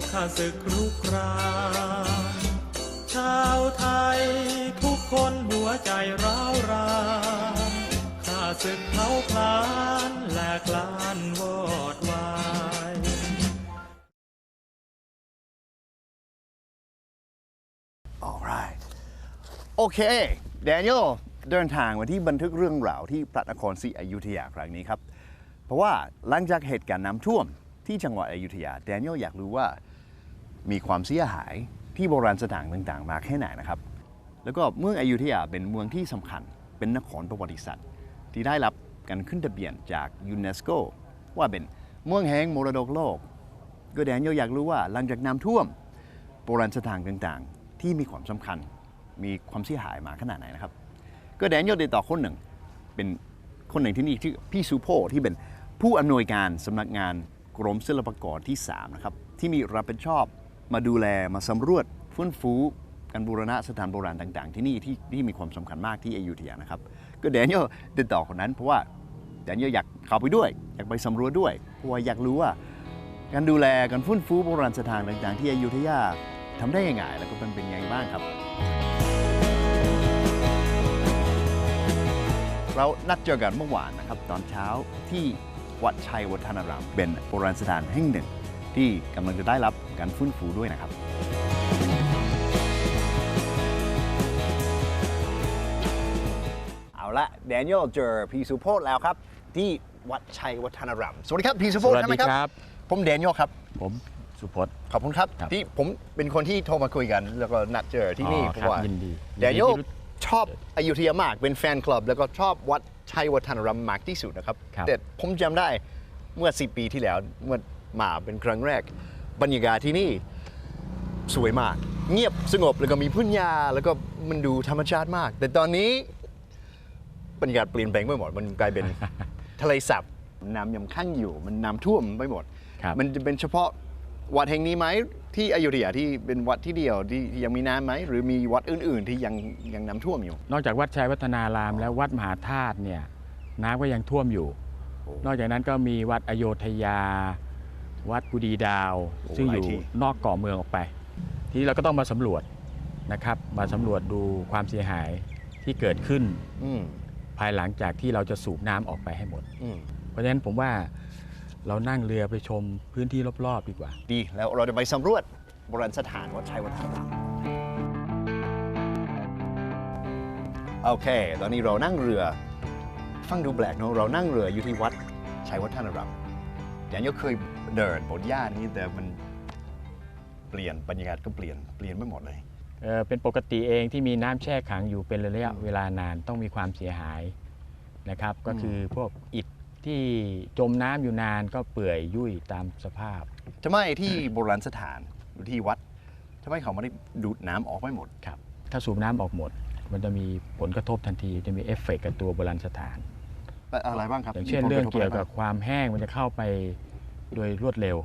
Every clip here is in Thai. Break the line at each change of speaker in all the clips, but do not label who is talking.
กข้าศึกรุกรานชาวไทยทุกคนหัวใจร้าวรานข้าศึกเผาพลานแหลกลานวอดวาย
alright โอเคแดเนียลเดินทางมาที่บันทึกเรื่องราวที่พระนครศรีอยุธยาครั้งนี้ครับ เพราะว่าหลังจากเหตุการณ์น้ำท่วมที่จังหวัดอยุธยาแดเนียลอยากรู้ว่า มีความเสียหายที่โบราณสถานต่างๆ มาแค่ไหนนะครับ แล้วก็เมืองอยุธยาเป็นเมืองที่สำคัญเป็นนครประวัติศาสตร์ที่ได้รับการขึ้นทะเบียนจากยูเนสโกว่าเป็นเมืองแห่งมรดกโลก ก็แดนียอยากรู้ว่าหลังจากน้ำท่วมโบราณสถานต่างๆ ที่มีความสำคัญมีความเสียหายมาขนาดไหนนะครับ ก็แดนียลติดต่อคนหนึ่ง เป็นคนหนึ่งที่นี่ชื่อพี่ซูโพที่เป็นผู้อำนวยการสำนักงานกรมศิลปากรที่ 3 นะครับ ที่มีรับผิดชอบ มาดูแลมาสำรวจฟื้นฟูการบูรณะสถานโบราณต่างๆ ที่นี่ที่ที่มีความสำคัญมากที่อยุธยานะครับ ก็แดเนียลติดต่อคนนั้นเพราะว่าแดเนียลอยากเข้าไปด้วย อยากไปสำรวจด้วยเพราะว่าอยากรู้ว่า การดูแลการฟื้นฟูโบราณสถานต่างๆ ที่อยุธยาทำได้ยังไงแล้วก็มันเป็นยังไงบ้างครับ เรานัดเจอกันเมื่อวานนะครับ ตอนเช้าที่วัดชัยวัฒนารามเป็นโบราณสถานแห่งหนึ่ง ที่กำลังจะได้รับการฟื้นฟูด้วยนะครับเอาละแดเนียลเจอพี่สุโพธแล้วครับ ที่วัดชัยวัฒนารามสวัสดีครับพี่สุโพธ
สวัส
ใช่ไห
ดี
มครับ
ครับ
ผมแดเนียลครับ
ผมสุพจน์
ขอบคุณครับ
ครับ
ที่ผมเป็นคนที่โทรมาคุยกัน แล้วก็นัดเจอที่นี่
อ๋อ
เพ
ครับ
ราะว่า
ยินดี
แดเนียล
ยินดีที่รู้
ชอบอยุธยามากเป็นแฟนคลับ แล้วก็ชอบวัดชัยวัฒนารามมากที่สุดนะครับ
ครับ
แต่ผมจำได้เมื่อ 10 ปีที่แล้วเมื่อ มาเป็นครั้งแรก บรรยากาศที่นี่สวยมาก เงียบสงบแล้วก็มีพื้นหญ้าแล้วก็มันดูธรรมชาติมาก แต่ตอนนี้บรรยากาศเปลี่ยนแปลงไปหมด มันกลายเป็นทะเลสาบน้ำยังข้างอยู่ มันน้ำท่วมไปหมด
ครับ
มันจะเป็นเฉพาะวัดแห่งนี้ไหมที่อยุธยาที่เป็นวัดที่เดียวที่ที่ยังมีน้ำไหมหรือมีวัดอื่น ๆ ที่ยังยังน้ำท่วมอยู่
นอกจากวัดชัยวัฒนารามแล้ววัดมหาธาตุเนี่ยน้ำก็ยังท่วมอยู่
โอ้
นอกจากนั้นก็มีวัดอโยธยา วัดกุดีดาว
โอ้
ซึ่ง
หลาย
อยู่
ที่
นอกเกาะเมืองออกไป ทีนี้เราก็ต้องมาสำรวจนะครับ มาสำรวจดูความเสียหายที่เกิดขึ้น
อืม
ภายหลังจากที่เราจะสูบน้ำออกไปให้หมด
อืม
เพราะฉะนั้นผมว่าเรานั่งเรือไปชมพื้นที่รอบๆดีกว่า
ดีแล้วเราจะไปสำรวจโบราณสถานวัดชัยวัฒนารามโอเค ตอนนี้เรานั่งเรือ ฟังดูแปลกเนอะเรานั่งเรืออยู่ที่วัดชัยวัฒนารามแดเนียลเคย เดินบนย่านนี้แต่มันเปลี่ยนบรรยากาศก็เปลี่ยนเปลี่ยนไปหมดเลย
เอ่อเป็นปกติเองที่มีน้ำแช่ขังอยู่เป็นระยะเวลานานต้องมีความเสียหายนะครับ ก็คือพวกอิฐที่จมน้ำอยู่นานก็เปื่อยยุ่ยตามสภาพ
ทำไมที่โบราณสถานหรือที่วัดทำไมเขาไม่ได้ดูดน้ำออกไปหมด
ครับถ้าสูบน้ำออกหมด มันจะมีผลกระทบทันทีจะมีเอฟเฟกต์กับตัวโบราณสถาน
อะไรบ้างครับ
อย่างเช่น
มีผล
เรื่อง
ทบะ
เกี่ยว
ไบ้า
กับความแห้งมันจะเข้าไป โดยรวดเร็ว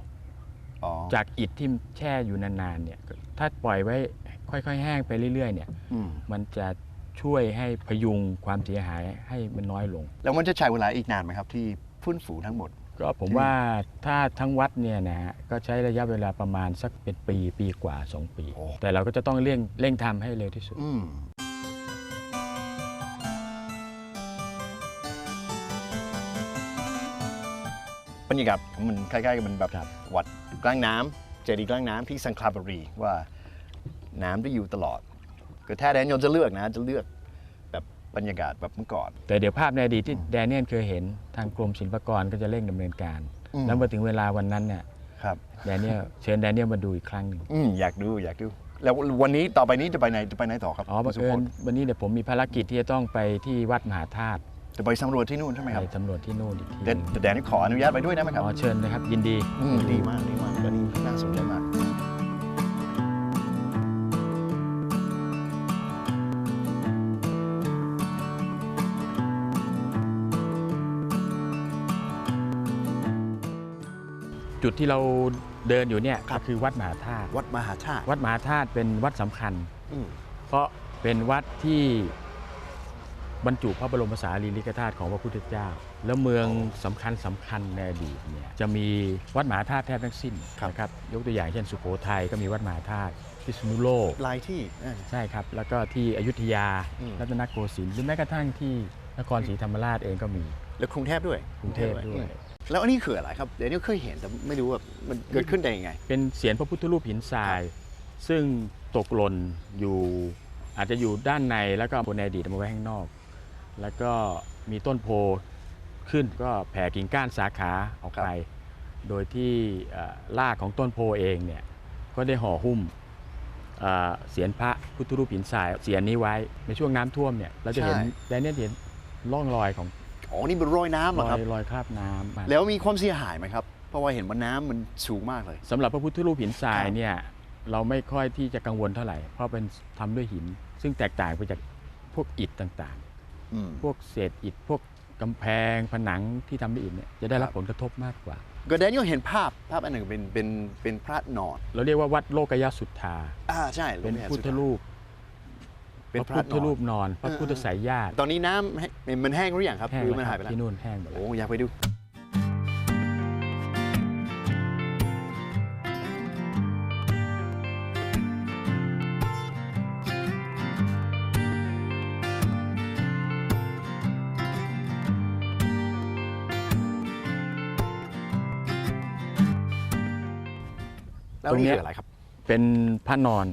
อ๋อ
จากอิฐที่แช่อยู่นานๆเนี่ยถ้าปล่อยไว้ค่อยๆ แห้งไปเรื่อยๆเนี่ย
อืม
มันจะช่วยให้พยุงความเสียหายให้มันน้อยลง
แล้วมันจะใช้เวลาอีกนานไหมครับ ที่ฟื้นฟูทั้งหมด
ก็ผมว่าถ้าทั้งวัดเนี่ยนะฮะก็ใช้ระยะเวลาประมาณสักเป็นปีปีกว่า 2 ปี
โอ้
แต่เราก็จะต้องเร่งเร่งทำให้เร็วที่สุด
อืม บรรยากาศมันคล้ายๆกับมันแบบ
ครับ
วัดกลางน้ำเจดีย์กลางน้ำที่สังคลาบรีว่าน้ำได้อยู่ตลอดก็ถ้าแดนยลจะเลือกนะจะเลือกแบบบรรยากาศแบบเมื่อก่อน
แต่เดี๋ยวภาพในอดีตที่แดเนียลเคยเห็นทางกรมศิลปากรก็จะเร่งดำเนินการ
อืม
แล้วมาถึงเวลาวันนั้นเนี่ย
ครับ
แดเนียลเชิญแดเนียลมาดูอีกครั้งหนึ่ง
อืมอยากดูอยากดูแล้ววันนี้ต่อไปนี้จะไปไหนจะไปไหนต่อครับ
อ๋อบัง
คุณ
เอิ
สุพ
ญ
จน์
วันนี้เดี๋ยวผมมีภารกิจที่จะต้องไปที่วัดมหาธาตุ
จะไปสำรวจที่นู่นใช่ไหมครับ
ไปสำรวจที่นู่นอีกที
เดี๋
ยว
เดี๋แดนี่ขออนุญาตไปด้วยนะครับ
อ๋อเชิญนะครับ ยินดี
ดีมากดีมากอันนี้น่าสนใจมาก
จุดที่เราเดินอยู่เนี่ยก็คือวัดมหาธาตุ
วัดมหาธาตุ
วัดมหาธาตุเป็นวัดสำคัญเพราะเป็นวัดที่ บรรจุพระบรมสารีริกธาตุของพระพุทธเจ้า แล้วเมืองสำคัญสำคัญในอดีตเนี่ยจะมีวัดมหาธาตุแทบทั้งสิ้นนะครับยกตัวอย่างเช่นสุโขทัยก็มีวัดมหาธาตุพิษณุโลก
หลายที่นั่น
ใช่ครับ แล้วก็ที่อยุธยา
อืม
รัตนโกสินทร์หรือแม้กระทั่งที่นครศรีธรรมราชเองก็มี
แล้วกรุงเทพด้วย
กรุงเทพด้วย
อืมแล้วอันนี้คืออะไรครับเดี๋ยวนี้เคยเห็นแต่ไม่รู้ว่ามันเกิดขึ้นได้ยังไง
เป็นเสียนพระพุทธรูปหินทราย ซึ่งตกหล่นอยู่อาจจะอยู่ด้านในแล้วก็บนในอดีตเอามาไว้ข้างนอก แล้วก็มีต้นโพขึ้นก็แผ่กิ่งก้านสาขาออกไป โดยที่เอ่อรากของต้นโพเองเนี่ยก็ได้ห่อหุ้มเอ่อเสียนพระพุทธรูปหินทรายเสียนนี้ไว้ในช่วงน้ำท่วมเนี่ยเราจะเห็น
ใช่
ได้เนี่ยเห็นร่องรอยของ
อ๋อนี่เป็นรอยน้ำเหร
ร
อ
อ
ครับ
ยรอยคราบน้ำมา
แล้วมีความเสียหายไหมครับเพราะว่าเห็นว่าน้ำมันสูงมากเลย
สำหรับพระพุทธรูปหินทราย
ครับ
เนี่ยเราไม่ค่อยที่จะกังวลเท่าไหร่ เพราะเป็นทำด้วยหิน ซึ่งแตกต่างไปจากพวกอิฐต่าง
อืม
ๆ พวกเศษอิฐพวกกำแพงผนังที่ทำด้วยอิฐเนี่ยจะได้รับ
ครับ
ผลกระทบมากกว่า
ก็แดเนียลเห็นภาพภาพอันหนึ่งเป็นเป็นเป็นพระนอน
เราเรียกว่าวัดโลกยสุทธา
อ่าใช่
เป็น
ผมห็
พุทธรูป
เป็น
พ
พ
ระ
ระ
พุทธรูป
นอน
นอนพระ
เออ
พุทธสายญาติ
ตอนนี้น้ำให้มันแห้งหรือยังครับ
แห้ง
หรือ
แล้ว
มัน
ค
หา
รั
ย
บ
ไปแล้ว
ที่นู่นแห้งหมดแล้
โอ้
ว
อยากไปดู แล้วนี่คืออะไรครับ
เป็นพระนอน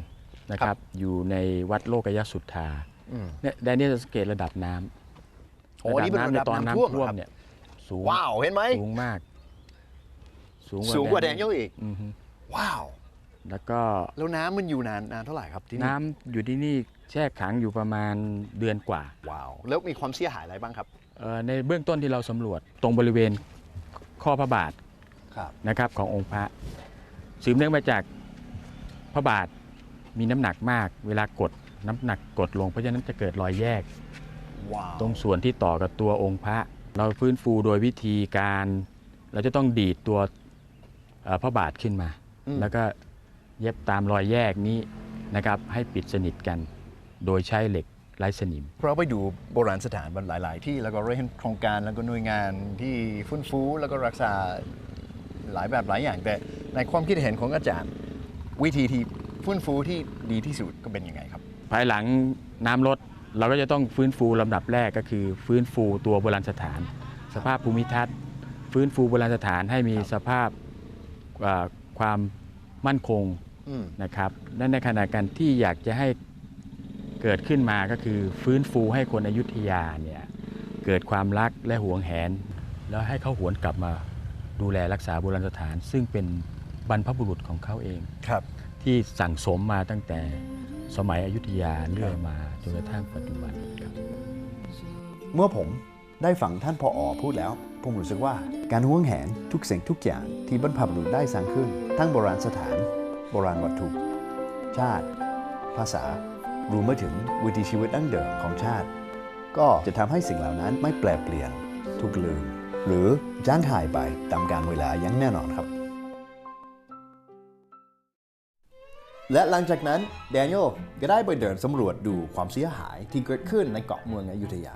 นะค
ครั
รับ
บ
อยู่ในวัดโลกยสุทธา
อืม
เนี่ยแดเนียลจะสังเกตระดับน้ำ
โอ้นี่เป็นระดับ
ในตอน
น้ำท่วม
น้ำท่วม
เหรอครับ
เนี่ยสูง
ว้าวเห็นไหม
สูงมาก สูง
สูงกว่าแดเนียลอีก
อือฮึ
ว้าว
แล้วก็
แล้วน้ำมันอยู่นานนานเท่าไหร่ครับที่นี่
น้ำอยู่ที่นี่แช่ขังอยู่ประมาณเดือนกว่า
ว้าว แล้วมีความเสียหายอะไรบ้างครับ
เอ่อในเบื้องต้นที่เราสำรวจตรงบริเวณข้อพระบาท
ครับ
นะครับขององค์พระ สืบเนื่องมาจากพระบาทมีน้ำหนักมาก เวลากดน้ำหนักกดลง เพราะฉะนั้นจะเกิดรอยแยก
ว้าว
ตรงส่วนที่ต่อกับตัวองค์พระ เราฟื้นฟูโดยวิธีการเราจะต้องดีดตัวเอ่อพระบาทขึ้นมา
อืม
แล้วก็เย็บตามรอยแยกนี้นะครับ ให้ปิดสนิทกัน โดยใช้เหล็กไร้สนิม
เราไปดูโบราณสถานหลาย ๆ ที่แล้วก็เราเห็นโครงการแล้วก็หน่วยงานที่ฟื้นฟูแล้วก็รักษา หลายแบบหลายอย่างแต่ในความคิดเห็นของอาจารย์ วิธีที่ฟื้นฟูที่ดีที่สุดก็เป็นยังไงครับ
ภายหลังน้ำลดเราก็จะต้องฟื้นฟูลำดับแรกก็คือ ฟื้นฟูตัวโบราณสถาน สภาพภูมิทัศน์ ฟื้นฟูโบราณสถานให้มี
ครับ
สภาพเอ่อความมั่นคง
อืม
นะครับและในขณะกันที่อยากจะให้เกิดขึ้นมาก็คือฟื้นฟูให้คนอยุธยาเนี่ยเกิดความรักและหวงแหน แล้วให้เขาหวนกลับมา ดูแลรักษาโบราณสถาน ซึ่งเป็นบรรพบุรุษของเขาเอง
ครับ
ที่สั่งสมมาตั้งแต่สมัยอยุธยาเรื่อยมาจนกระทั่งปัจจุบันครับ
เมื่อผมได้ฟังท่านพออพูดแล้ว ผมรู้สึกว่าการห่วงแหนทุกสิ่งทุกอย่างที่บรรพบุรุษได้สร้างขึ้น ทั้งโบราณสถาน โบราณวัตถุ ชาติ ภาษารวมไปถึงวิถีชีวิตดั้งเดิมของชาติ ก็จะทำให้สิ่งเหล่านั้นไม่แปลเปลี่ยน ถูกลืม หรือจางหายไปตามกาลเวลาอย่างแน่นอนครับ และหลังจากนั้นแดเนียลก็ได้ไปเดินสำรวจดูความเสียหายที่เกิดขึ้นในเกาะเมืองอยุธยา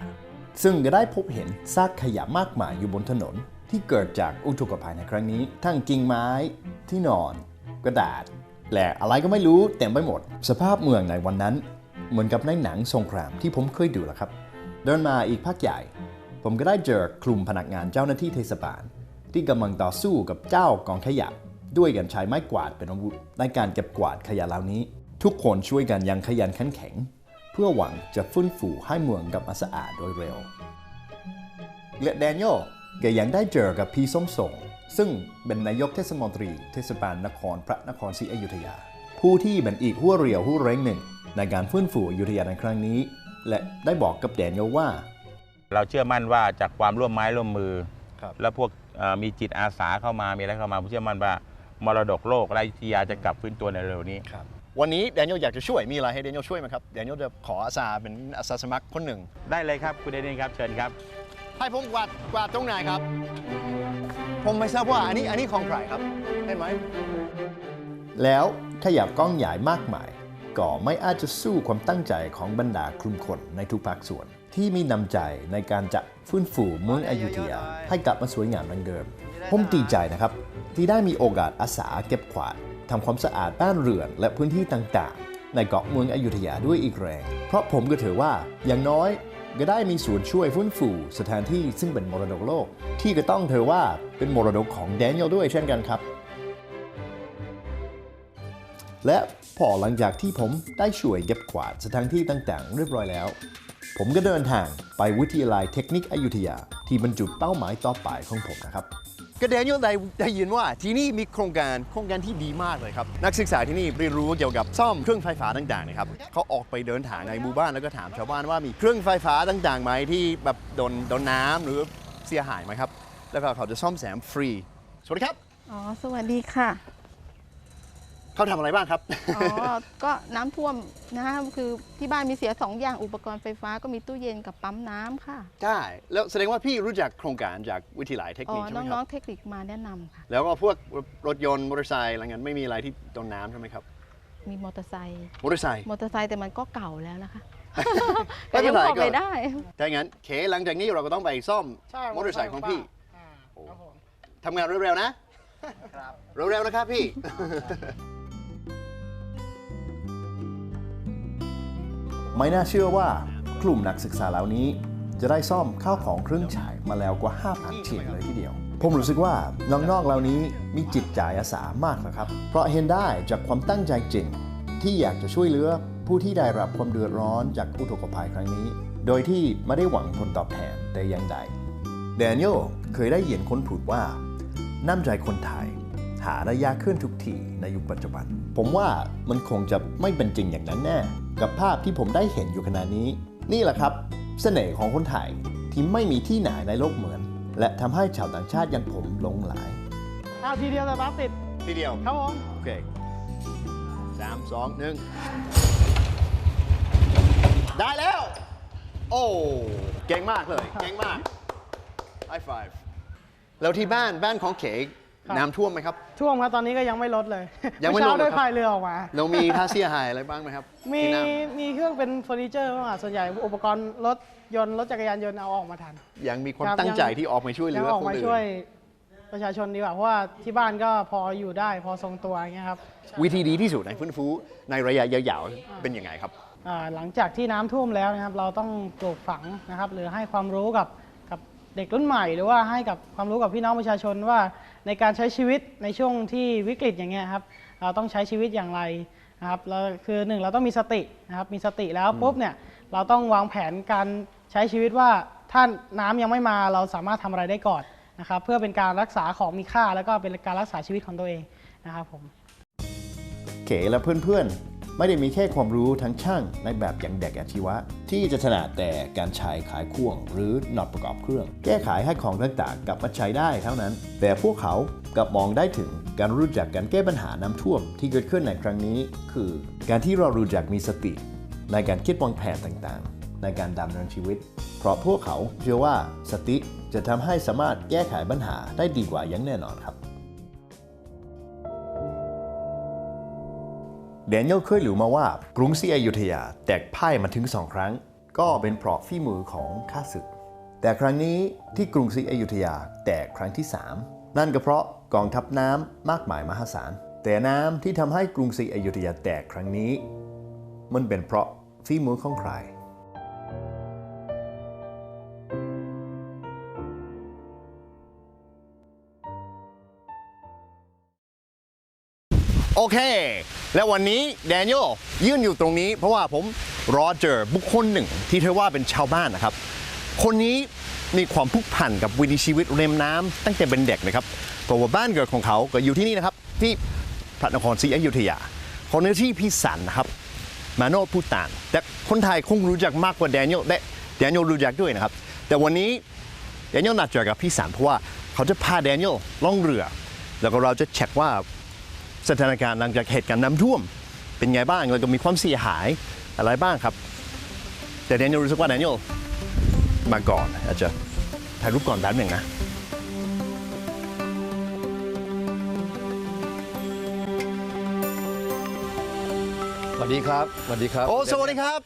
ซึ่งก็ได้พบเห็นซากขยะมากมายอยู่บนถนนที่เกิดจากอุทกภัยในครั้งนี้ ทั้งกิ่งไม้ที่นอน กระดาษ และอะไรก็ไม่รู้เต็มไปหมด สภาพเมืองในวันนั้น เหมือนกับในหนังสงครามที่ผมเคยดูแหละครับ เดินมาอีกพักใหญ่ ผมก็ได้เจอกลุ่มพนักงานเจ้าหน้าที่เทศบาล ที่กำลังต่อสู้กับเจ้ากองขยะ ด้วยกันใช้ไม้กวาดเป็นอาวุธในการเก็บกวาดขยะเหล่านี้ ทุกคนช่วยกันยังขยันขันแข็ง เพื่อหวังจะฟื้นฟูให้เมืองกลับมาสะอาดโดยเร็วและแดเนียลก็ยังได้เจอกับพี่สมทรงซึ่งเป็นนายกเทศมนตรี เทศบาลนครพระนครศรีอยุธยา ผู้ที่เป็นอีกหัวเรียวหัวเร่งหนึ่งในการฟื้นฟูอยุธยาในครั้งนี้ และได้บอกกับแดเนียลว่า
เราเชื่อมั่นว่าจากความร่วมไม้ร่วมมือ
ครับ
แล้วพวกเอ่อมีจิตอาสาเข้ามามีอะไรเข้ามาผมเชื่อมั่นว่ามรดกโลกและอยุธยาจะกลับฟื้นตัวในเร็วนี้
วันนี้แดเนียลอยากจะช่วยมีอะไรให้แดเนียลช่วยไหมครับแดเนียลจะขออาสาเป็นอาสาสมัครคนหนึ่ง
ได้เลยครับคุณเดนินครับเชิญครับ
ให้ผมกวาดกวาดตรงไหนครับ ผมไม่ทราบว่าอันนี้อันนี้ของใครครับเห็นไหม แล้วขยับกล้องใหญ่มากมาย ก็ไม่อาจจะสู้ความตั้งใจของบรรดาคลุมคนในทุกภาคส่วน ที่มีนำใจในการจะฟื้นฟูเมืองอยุธยาให้กลับมาสวยงามดังเดิม ผมดีใจนะครับ ที่ได้มีโอกาสอาสาเก็บขวาดทำความสะอาดบ้านเรือนและพื้นที่ต่างๆ ในเกาะเมืองอยุธยาด้วยอีกแรง เพราะผมก็ถือว่าอย่างน้อยก็ได้มีส่วนช่วยฟื้นฟูสถานที่ซึ่งเป็นมรดกโลก ที่ก็ต้องถือว่าเป็นมรดกของแดเนียลด้วยเช่นกันครับ และพอหลังจากที่ผมได้ช่วยเก็บกวาดสถานที่ต่างๆ เรียบร้อยแล้ว ผมก็เดินทางไปวิทยาลัยเทคนิคอยุธยา ที่บรรจุเป้าหมายต่อไปของผมนะครับก็แดเนียลได้ได้ยินว่าที่นี่มีโครงการโครงการที่ดีมากเลยครับ นักศึกษาที่นี่เรียนรู้เกี่ยวกับซ่อมเครื่องไฟฟ้าต่างๆนะครับเขาออกไปเดินทางในหมู่บ้านแล้วก็ถามชาวบ้านว่ามีเครื่องไฟฟ้าต่างๆไหมที่แบบโดนโดนน้ำหรือเสียหายไหมครับ แล้วก็เขาจะซ่อมแซมฟรี สวัสดีครับ
อ๋อ สวัสดีค่ะ
เขาทำอะไรบ้างครับ
อ๋อ ก็น้ำท่วมนะคะคือที่บ้านมีเสียสองอย่างอุปกรณ์ไฟฟ้าก็มีตู้เย็นกับปั๊มน้ำค่ะ
ใช่ แล้วแสดงว่าพี่รู้จักโครงการจากวิทยาลัยเทค
อ๋อ
นิคใช่ไหมค
น้
รั
อง
บ
ๆเทคนิคมาแนะนำค่ะ
แล้วก็พวกรถยนต์มอเตอร์ไซค์อะไรเงี้ยไม่มีอะไรที่โดนน้ำใช่ไหมครับ
มีมอเตอร์ไซค์
มอเตอร์ไซค์
มอเตอร์ไซค์แต่มันก็เก่าแล้วนะคะ
ไม่
แต่
เป็
ยั
นไร
พอไป
ก็
ได้
ถ้างั้นเคหลังจากนี้เราก็ต้องไปซ่อม
ใช่
มอเตอร์ไซค์ของพี่
อ่าครับผม
ทำงานเร็วๆนะเร็วๆนะครับพี่ ไม่น่าเชื่อว่ากลุ่มนักศึกษาเหล่านี้ จะได้ซ่อมข้าวของเครื่องฉายมาแล้วกว่า 5,000ชิ้นเลยทีเดียว ผมรู้สึกว่าน้องๆเหล่านี้มีจิตใจอาสามากนะครับ เพราะเห็นได้จากความตั้งใจจริง ที่อยากจะช่วยเหลือผู้ที่ได้รับความเดือดร้อนจากอุทกภัยครั้งนี้ โดยที่ไม่ได้หวังผลตอบแทนแต่อย่างใดแดเนียลเคยได้ยินคนพูดว่าน้ำใจคนไทย หาได้ยากขึ้นทุกทีในยุคปัจจุบัน ผมว่ามันคงจะไม่เป็นจริงอย่างนั้นแน่ กับภาพที่ผมได้เห็นอยู่ขณะนี้ นี่แหละครับเสน่ห์ของคนไทยที่ไม่มีที่ไหนในโลกเหมือน และทำให้ชาวต่างชาติอย่างผมหลงไหล
เอาทีเดียวแต่บัสติด
ทีเดียว
ครับผม
โอเคสามสองหนึ่งได้แล้ว โอ้เก่งมากเลย เก่งมากไ i ไฟแล้วที่บ้านบ้านของเข กน้ำท่วมไหมครับ
ช่วงครับตอนนี้ก็ยังไม่ลดเลย
ยังไม่
เช้า
ลดเหรอ
ด้วย
ครับ
พายเรือออกมา
เรามีค่าเสียหายอะไรบ้างไหมครับ
มี
ที่นั่น
มีเครื่องเป็นเฟอร์นิเจอร์บ้างอะส่วนใหญ่อุปกรณ์รถยนต์รถจักรยานยนต์เอาออกมาทัน
ยังมีความ
ครับ
ตั้งใจ
ยัง
ที่ออกมาช่วยเห
ยั
ลื
ง
อ
ออก
คน
มา
อื่น
ช่วยประชาชนดีกว่าเพราะว่าที่บ้านก็พออยู่ได้พอทรงตัวอย่างเงี้ยครับ
วิธีดีที่สุดในฟื้นฟูในระยะยาวๆเป็นยังไงครับ
อ่าหลังจากที่น้ำท่วมแล้วนะครับ เราต้องปลูกฝังนะครับ หรือให้ความรู้กับกับ เด็กรุ่นใหม่หรือว่าให้กับความรู้กับพี่น้องประชาชนว่าในการใช้ชีวิตในช่วงที่วิกฤตอย่างเงี้ยครับเราต้องใช้ชีวิตอย่างไรนะครับเราคือหนึ่งเราต้องมีสตินะครับมีสติแล้วปุ๊บเนี่ยเราต้องวางแผนการใช้ชีวิตว่าถ้าน้ำยังไม่มาเราสามารถทำอะไรได้ก่อนนะครับเพื่อเป็นการรักษาของมีค่าแล้วก็เป็นการรักษาชีวิตของตัวเองนะครับผม
เก๋และเพื่อนๆ ไม่ได้มีแค่ความรู้ทั้งช่างในแบบอย่างเด็กอาชีวะ ที่จะถนัดแต่การใช้ขายควง หรือน็อตประกอบเครื่อง แก้ไขให้ของต่างๆกลับมาใช้ได้เท่านั้น แต่พวกเขากลับมองได้ถึงการรู้จักการแก้ปัญหาน้ำท่วมที่เกิดขึ้นในครั้งนี้ คือ การที่เรารู้จักมีสติ ในการคิดวางแผนต่างๆ ในการดำเนินชีวิต เพราะพวกเขาเชื่อว่าสติจะทำให้สามารถแก้ไขปัญหาได้ดีกว่าอย่างแน่นอนครับ เดนเยลเคยหรือมาว่ากรุงศรีอยุธยาแตกพ่ายมาถึงสองครั้ง ก็เป็นเพราะฝีมือของข้าศึก แต่ครั้งนี้ที่กรุงศรีอยุธยาแตกครั้งที่ 3 นั่นก็เพราะกองทัพน้ำมากมายมหาศาล แต่น้ำที่ทำให้กรุงศรีอยุธยาแตกครั้งนี้ มันเป็นเพราะฝีมือของใคร โอเค และวันนี้แดเนียลยืนอยู่ตรงนี้ เพราะว่าผมรอเจอบุคคลหนึ่งที่เธอว่าเป็นชาวบ้านนะครับ คนนี้มีความผูกพันกับวิถีชีวิตริมน้ำตั้งแต่เป็นเด็กนะครับเพราะว่าบ้านเกิดของเขาก็อยู่ที่นี่นะครับที่พระนครศรีอยุธยาคนนี้ที่พิสันนะครับ มาโนพูตาน แต่คนไทยคงรู้จักมากกว่าแดเนียลและแดเนียลรู้จักด้วยนะครับ แต่วันนี้แดเนียลนัดเจอกับพี่สันเพราะว่าเขาจะพาแดเนียลล่องเรือ แล้วก็เราจะเช็คว่า สถานการณ์หลังจากเหตุการณ์น้ำท่วม เป็นไงบ้างแล้วก็มีความเสียหายอะไรบ้างครับ แต่แดเนียลรู้สึกว่าแดเนียลมาก่อนอาจจะถ่ายรูปก่อนแป๊บหนึ่งนะส
วัสดีครับสวัสดีครับ
โอ้สวัสดีครับ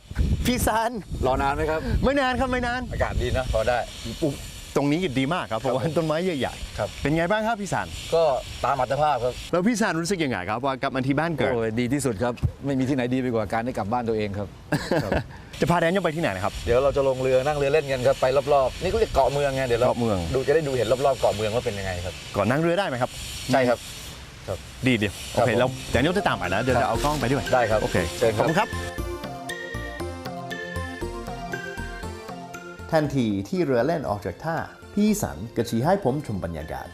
พี่ซัน
รอนานไหมครับ
ไม่นานครับไม่นาน
อากาศดีนะพอได้
ปุ๊บ ตรงนี้ดีมากครับเพราะว่าต้นไม้ใหญ่
ครับ
ๆเป็นไงบ้างครับพี่สัน
ก็ตามอัตภาพครับ
แล้วพี่สันรู้สึกยังไงครับว่ากลับมาที่บ้านเกิด
โอ้ยดีที่สุดครับ ไม่มีที่ไหนดีไปกว่าการได้กลับบ้านตัวเองครับครับ
จะพาแดนยลไปที่ไหนนะครับ
เดี๋ยวเราจะลงเรือนั่งเรือเล่นกันครับไปรอบๆ นี่เขาเรียกเกาะเมืองไงเดี๋ยวเรา
เกาะเมือง
ดูจะได้ดูเห็นรอบๆเกาะเมืองว่าเป็นยังไงครับ
ก่อนนั่งเรือได้ไหมครับ
ใช่ครับ
ดีดีโอเค
ผม
แล้วแดนยลจะตามไปนะเดี๋ยว
ครับ
จะเอากล้องไปด้วย
ได้ครับ
โอเค
เชิญ
ข
ค
อ
รั
บบคุณครับ ทันทีที่เรือเล่นออกจากท่า พี่สันก็ชี้ให้ผมชมบรรยากาศ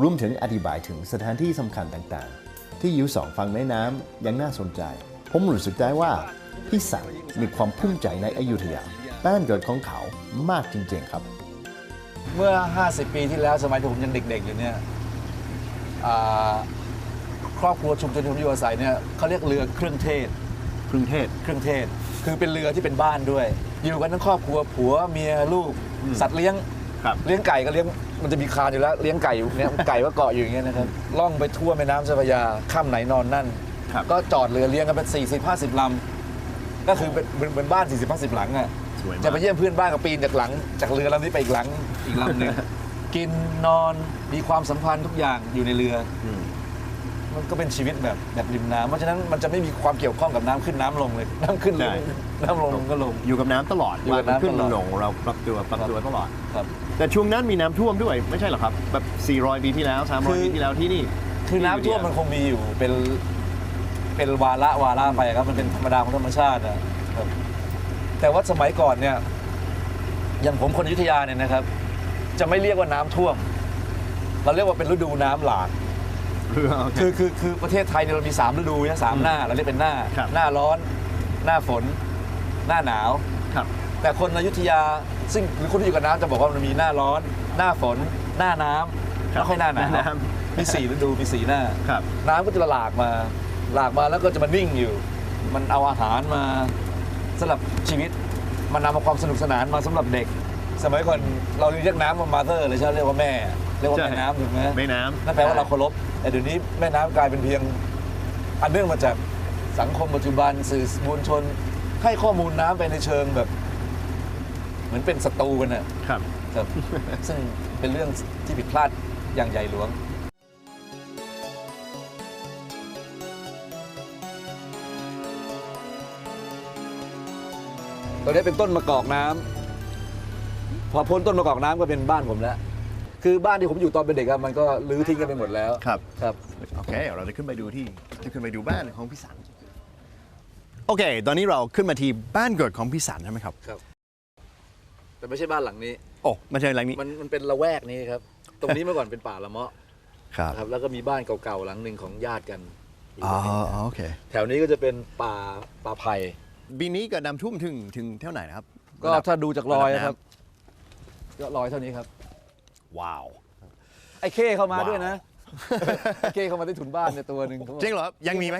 รวมถึงอธิบายถึงสถานที่สำคัญต่างๆ ที่อยู่สองฝั่งแม่น้ำอย่างน่าสนใจ ผมรู้สึกได้ว่า พี่สันมีความภูมิใจในอยุธยาบ้านเกิดของเขามากจริงๆครับ
เมื่อ 50 ปีที่แล้วสมัยที่ผมยังเด็กๆอยู่เนี่ยอ่าครอบครัวชุมชนที่ผมอยู่อาศัยเนี่ยเขาเรียกเรือเครื่องเทศ
กรุงเทพ
เครื่องเทศ คือเป็นเรือที่เป็นบ้านด้วย อยู่กันทั้งครอบครัวผัวเมียลูก
อืม
สัตว์เลี้ยง
ครับ
เลี้ยงไก่ก็เลี้ยงมันจะมีคานอยู่แล้วเลี้ยงไก่อยู่เนี่ย ไก่ก็เกาะอยู่อย่างเงี้ยนะครับล่องไปทั่วแม่น้ำเจ้าพระยาข้ามไหนนอนนั่น
ครับ
ก็จอดเรือเลี้ยงกันเป็น40 50ลำก็คือเป็นเหมือนเหมือนบ้าน40 50หลังอะ
สวย
จะ
มาก
ไปเยี่ยมเพื่อนบ้านก็ปีนจากหลัง จากเรือลำนี้ไปอีกหลังอีกลำหนึ่ง กินนอนมีความสัมพันธ์ทุกอย่างอยู่ในเรือ
อื ม
มันก็เป็นชีวิตแบบแบบริมน้ำเพราะฉะนั้นมันจะไม่มีความเกี่ยวข้องกับน้ำขึ้นน้ำลงเลย น้ำขึ้นลงน้ำลงก็ลง
อยู่กับน้ำตลอด
อยู่กับน้ำ
ว่าขึ้น
ตลอด
ลงเราปรับตัวปรับตัวตลอด
ครับ
แต่ช่วงนั้นมีน้ำท่วมด้วยไม่ใช่เหรอครับ แบบ 400 ปีที่แล้ว
คือ
300 ปีที่แล้วที่นี่
คือน้ำท่วมมันคงมีอยู่เป็นเป็นวาระวาระไปครับมันเป็นธรรมดาของธรรมชาตินะครับแต่ว่าสมัยก่อนเนี่ยอย่างผมคนอยุธยาเนี่ยนะครับ จะไม่เรียกว่าน้ำท่วม เราเรียกว่าเป็นฤดูน้ำหลาก
เรือโอเค
คือคือคือประเทศไทยเนี่ยเรามี 3 ฤดูนะสามหน้าเราเรียกเป็นหน้า
ครับ
หน้าร้อน หน้าฝน หน้าหนาว
ครับ
แต่คนอยุธยาซึ่งหรือคนที่อยู่กับน้ำจะบอกว่ามันมีหน้าร้อน หน้าฝน หน้าน้ำ
ครับ
แล้วค่อยหน้าหนาว
หน้าน้
มีสี่ฤดูมีสี่หน้า
ครับ
น้ำก็จะหลากมา หลากมาแล้วก็จะมานิ่งอยู่ มันเอาอาหารมาสำหรับชีวิต มันนำมาความสนุกสนานมาสำหรับเด็ก สมัยก่อนเราเรียกน้ำว่ามาเ e อร์เลยใช่ไหมเรียกว่าแม่เรียกว่า
ใช่
แม่น้ำถูกไหม
แม่น้ำ
นั่นแปลว่าเราเคารพแต่เดี๋ยวนี้แม่น้ำกลายเป็นเพียง อันเนื่องมาจากสังคมปัจจุบันสื่อมวลชน ให้ข้อมูลน้ำไปในเชิงแบบ เหมือนเป็นศัตรูกันนะครับ ครับ ซึ่งเป็นเรื่องที่ผิดพลาดอย่างใหญ่หลวงตอนนี้เป็นต้นมะกอกน้ำ พอพ้นต้นมะกอกน้ำก็เป็นบ้านผมแล้ว คือบ้านที่ผมอยู่ตอนเป็นเด็กอะมันก็รื้อทิ้งกันไปหมดแล้ว
ครับ
ครับ
โอเค เราจะขึ้นไปดูที่จะขึ้นไปดูบ้านของพี่สัน โอเค ตอนนี้เราขึ้นมาที่บ้านเกิดของพี่สันใช่ไหมครับ
แต่ไม่ใช่บ้านหลังนี้
โอ้ไม่ใช่อะไรนี้
มันมันเป็นละแวกนี้ครับ ตรงนี้เมื่อก่อนเป็นป่าละเมาะ
ครับ
นะครับ แล้วก็มีบ้านเก่าๆหลังหนึ่งของญาติกันอยู่
อ๋อ
ตรงนี้
อ๋อโอเค
แถวนี้ก็จะเป็นป่าป่าไผ่
ปีนี้ก็น้ำท่วมถึงถึงเท่าไหร่นะครับ
ก็
ระดับ
ถ้าดูจากรอย
ระดับน้ำ
ครับก็รอยเท่านี้ครับ
ว้าว
ไอ้เข้เข้ามา
ว้าว
ด้วยนะ ไอ้เข้เข้ามาที่ถุนบ้านเนี่ยตัวหนึ่งเขาบอก
จริงเหรอครับยังมีไหม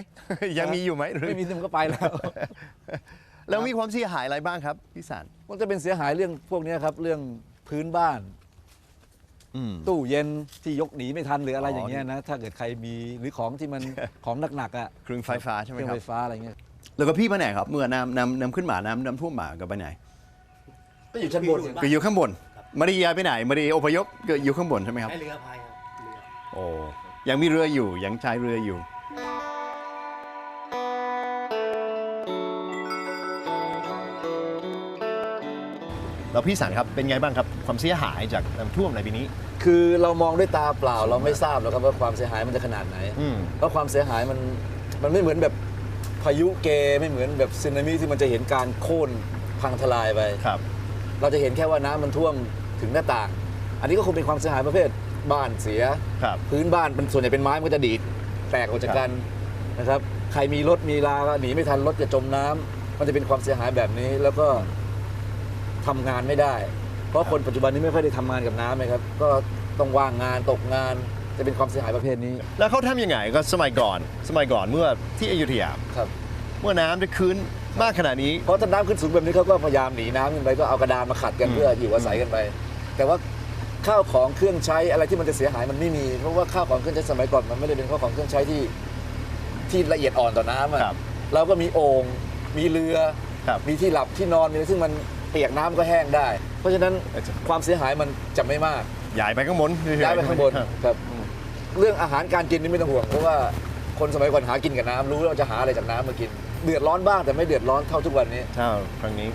ยังมีอยู่ไหมหรือ
ไม่มีซึ่งก็ไปแล้ว
แล้วมีความเสียหายอะไรบ้างครับพี่สัน
มันจะเป็นเสียหายเรื่องพวกเนี้ยครับ เรื่องพื้นบ้าน
อืม
ตู้เย็นที่ยกหนีไม่ทันหรืออะไร
อ๋อ
อย่างเงี้ยนะ ถ้าเกิดใครมีหรือของที่มัน ของหนักๆอะ
เครื่องไฟฟ้าใช่ไห
เค
ม
รื่อง
ครับ
ไฟฟ้าอะไรเงี้ย
แล้วก็พี่ไปไหนครับ เมื่อน้ำน้ำน้ำขึ้นมาน้ำน้ำท่วมมาก็ไปไหน
ก็อยู่ชั้นบน
ก็อยู่ข้างบนไม่ได้ย้ายไปไหนไม่ได้อพยพก็อยู่ข้างบนใช่ไหมครับ
ให้เรือพายครับเรือ
โอ้ยังมีเรืออยู่ ยังใช้เรืออยู่ แล้วพี่สันครับเป็นไงบ้างครับ ความเสียหายจากน้ำท่วมในปีนี้
คือเรามองด้วยตาเปล่าเราไม่ทราบหรอกครับว่าความเสียหายมันจะขนาดไหน
อืม
เพราะความเสียหายมันมันไม่เหมือนแบบพายุเกไม่เหมือนแบบสึนามิที่มันจะเห็นการโค่นพังทลายไป
ครับ
เราจะเห็นแค่ว่าน้ำมันท่วม ถึงหน้าต่าง อันนี้ก็คงเป็นความเสียหายประเภทบ้านเสีย
ครับ
พื้นบ้านเป็นส่วนใหญ่เป็นไม้มันก็จะดีดแตกออกจากกันนะครับ ใครมีรถมีลาก็หนีไม่ทันรถจะจมน้ำมันจะเป็นความเสียหายแบบนี้แล้วก็ทำงานไม่ได้ เพราะคนปัจจุบันนี้ไม่ค่อยได้ทำงานกับน้ำนะครับ ก็ต้องว่างงานตกงานจะเป็นความเสียหายประเภทนี้
แล้วเขาทำยังไงก็สมัยก่อน สมัยก่อนเมื่อที่อยุธยา
ครับ
เมื่อน้ำจะคืนมากขนาดนี้
เพราะถ้าน้ำขึ้นสูงแบบนี้เขาก็พยายามหนีน้ำขึ้นไปก็เอากระดานมาขัดกัน
อืม
เพื่ออยู่อาศัยกันไป แต่ว่าข้าวของเครื่องใช้อะไรที่มันจะเสียหายมันไม่มี เพราะว่าข้าวของเครื่องใช้สมัยก่อนมันไม่ได้เป็นข้าวของเครื่องใช้ที่ที่ละเอียดอ่อนต่อน้ำอะ
ครับ
เราก็มีโอ่งมีเรือ
ครับ
มีที่หลับที่นอนมีอะไรซึ่งมันเปียกน้ำก็แห้งได้ เพราะฉะนั้น
อาจจะ
ความเสียหายมันจะไม่มาก
ย้ายไปข้างบนเฉๆ
ย้ายไปข้างบน
ครับ
ครับเรื่องอาหารการกินนี่ไม่ต้องห่วงเพราะว่าคนสมัยก่อนหากินกับน้ำรู้ว่าจะหาอะไรจากน้ำมากิน เดือดร้อนบ้างแต่ไม่เดือดร้อนเท่าทุกวันนี้
เท่าครั้งนี้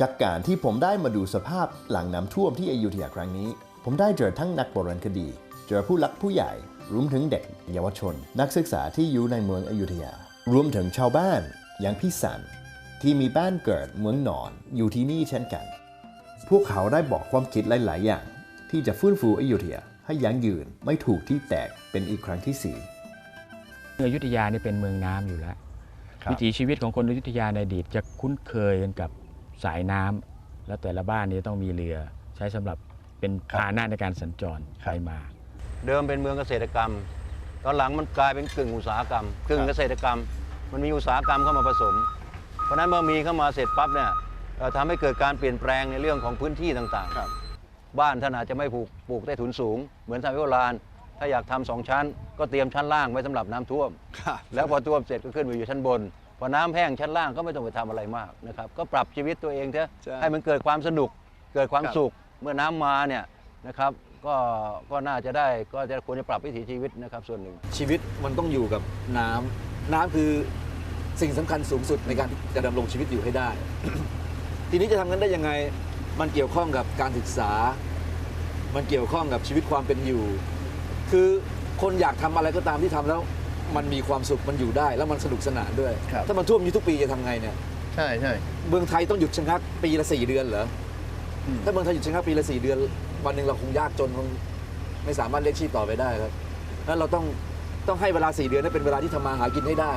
จากการที่ผมได้มาดูสภาพหลังน้ำท่วมที่อยุธยาครั้งนี้ ผมได้เจอทั้งนักโบราณคดี เจอผู้หลักผู้ใหญ่ รวมถึงเด็กเยาวชน นักศึกษาที่อยู่ในเมืองอยุธยา รวมถึงชาวบ้านอย่างพี่สันที่มีบ้านเกิดเมืองนอนอยู่ที่นี่เช่นกัน พวกเขาได้บอกความคิดหลาย ๆ อย่าง ที่จะฟื้นฟูอยุธยาให้ยั่งยืนไม่ถูกที่แตกเป็นอีกครั้งที่สี่
เมืองอยุธยานี่เป็นเมืองน้ำอยู่แล้ว
ครับ
วิถีชีวิตของคนอยุธยาในอดีตจะคุ้นเคยกันกับ สายน้ำแล้วแต่ละบ้านนี้ต้องมีเรือ ใช้สำหรับเป็นพาหนะในการสัญจรไปมา
เดิมเป็นเมืองเกษตรกรรม ตอนหลังมันกลายเป็นกึ่งอุตสาหกรรม กึ่งเกษตรกรรม มันมีอุตสาหกรรมเข้ามาผสม เพราะฉะนั้นเมื่อมีเข้ามาเสร็จปั๊บเนี่ยเอ่อทำให้เกิดการเปลี่ยนแปลงในเรื่องของพื้นที่ต่าง
ครับ
ๆบ้านท่านอาจจะไม่ปลูกปลูกใต้ถุนสูง เหมือนสมัยโบราณถ้าอยากทำสองชั้น ก็เตรียมชั้นล่างไว้สำหรับน้ำท่วม แล้วพอท่วมเสร็จก็ขึ้นไปอยู่ชั้นบน พอน้ำแห้งชั้นล่างก็ไม่ต้องไปทำอะไรมากนะครับ ก็ปรับชีวิตตัวเองเถอะ
ใช่
ให้มันเกิดความสนุกเกิดความ
ครับ
สุขเมื่อน้ำมาเนี่ยนะครับก็ก็น่าจะได้ก็จะควรจะปรับวิถีชีวิตนะครับส่วนหนึ่ง
ชีวิตมันต้องอยู่กับน้ำน้ำคือสิ่งสำคัญสูงสุดในการที่จะดำรงชีวิตอยู่ให้ได้ ทีนี้จะทำกันได้ยังไงมันเกี่ยวข้องกับการศึกษา มันเกี่ยวข้องกับชีวิตความเป็นอยู่ คือคนอยากทำอะไรก็ตามที่ทำแล้ว มันมีความสุขมันอยู่ได้ แล้วมันสนุกสนานด้วย
ครับ
ถ้ามันท่วมอยู่ทุกปีจะทำไงเนี่ย
ใช่ใช่
เมืองไทยต้องหยุดชะงักปีละสี่เดือนเหรออ
ม
ถ้าเมืองไทยหยุดชะงักปีละสี่เดือน วันหนึ่งเราคงยากจนคงไม่สามารถเลี้ยงชีพต่อไปได้ครับนั้นเราต้องต้องให้เวลาสี่เดือนนั้นเป็นเวลาที่ทำมาหากินให้ได้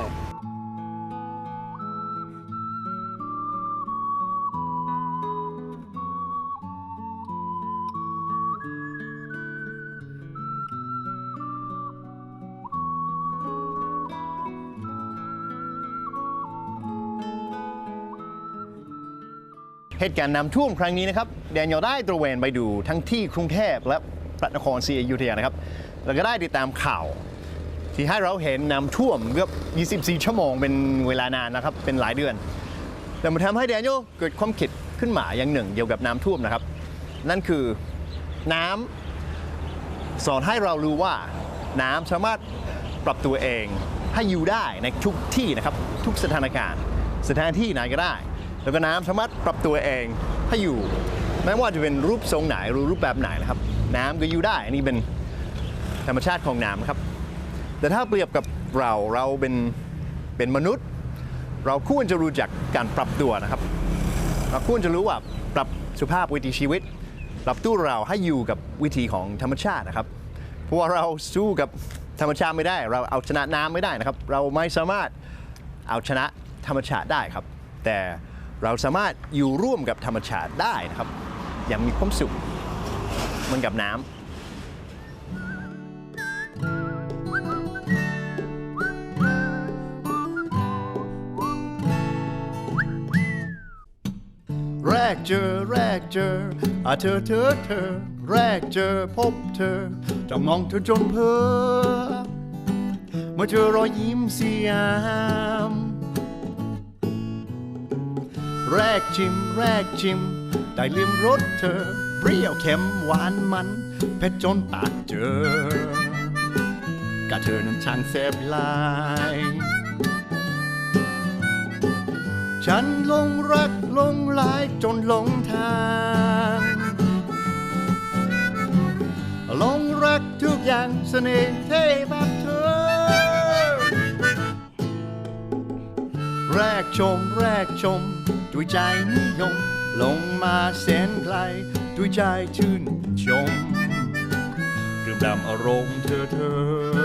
เหตุการณ์น้ำท่วมครั้งนี้นะครับแดนยลได้ตระเวนไปดูทั้งที่กรุงเทพและพระนครศรีอยุธยานะครับแล้วก็ได้ติดตามข่าว ที่ให้เราเห็นน้ำท่วมเกือบ 24 ชั่วโมงเป็นเวลานานนะครับเป็นหลายเดือน แต่มันทำให้แดนยลเกิดความคิดขึ้นมาอย่างหนึ่งเกี่ยวกับน้ำท่วมนะครับ นั่นคือน้ำสอนให้เรารู้ว่าน้ำสามารถปรับตัวเองให้อยู่ได้ในทุกที่นะครับทุกสถานการณ์ สถานที่ไหนก็ได้ แล้วก็น้ำสามารถปรับตัวเองให้อยู่ไม่ว่าจะเป็นรูปทรงไหนหรือรูปแบบไหนนะครับ น้ำก็อยู่ได้อันนี้เป็นธรรมชาติของน้ำครับ แต่ถ้าเปรียบกับเราเราเป็นเป็นมนุษย์ เราควรจะรู้จักการปรับตัวนะครับ เราควรจะรู้ว่าปรับสุภาพวิถีชีวิต ปรับตัวเราให้อยู่กับวิธีของธรรมชาตินะครับ เพราะว่าเราสู้กับธรรมชาติไม่ได้ เราเอาชนะน้ำไม่ได้นะครับ เราไม่สามารถเอาชนะธรรมชาติได้ครับ แต่ เราสามารถอยู่ร่วมกับธรรมชาติได้นะครับ อย่างมีความสุขเหมือนกับน้ำแรกเจอแรกเจออาเธอเธอเธอ แรกเจอพบเธอจ้องมองเธอจนเพอเมื่อเจอรอยยิ้มสยาม แรกชิม แรกชิม ได้ลิมรสเธอ เปรี้ยวเค็มหวานมันเผ็ดจนปากเจอกะเธอนั้นช่างแซ่บลาย ฉันลงรักลงลายจนหลงทางหลงรักทุกอย่างเสน่ห์เท่แบบ แรกชม แรกชม ด้วยใจนิยม ลงมาแสนไกล ด้วยใจชื่นชมดื่มด่ำอารมณ์เธอเธอ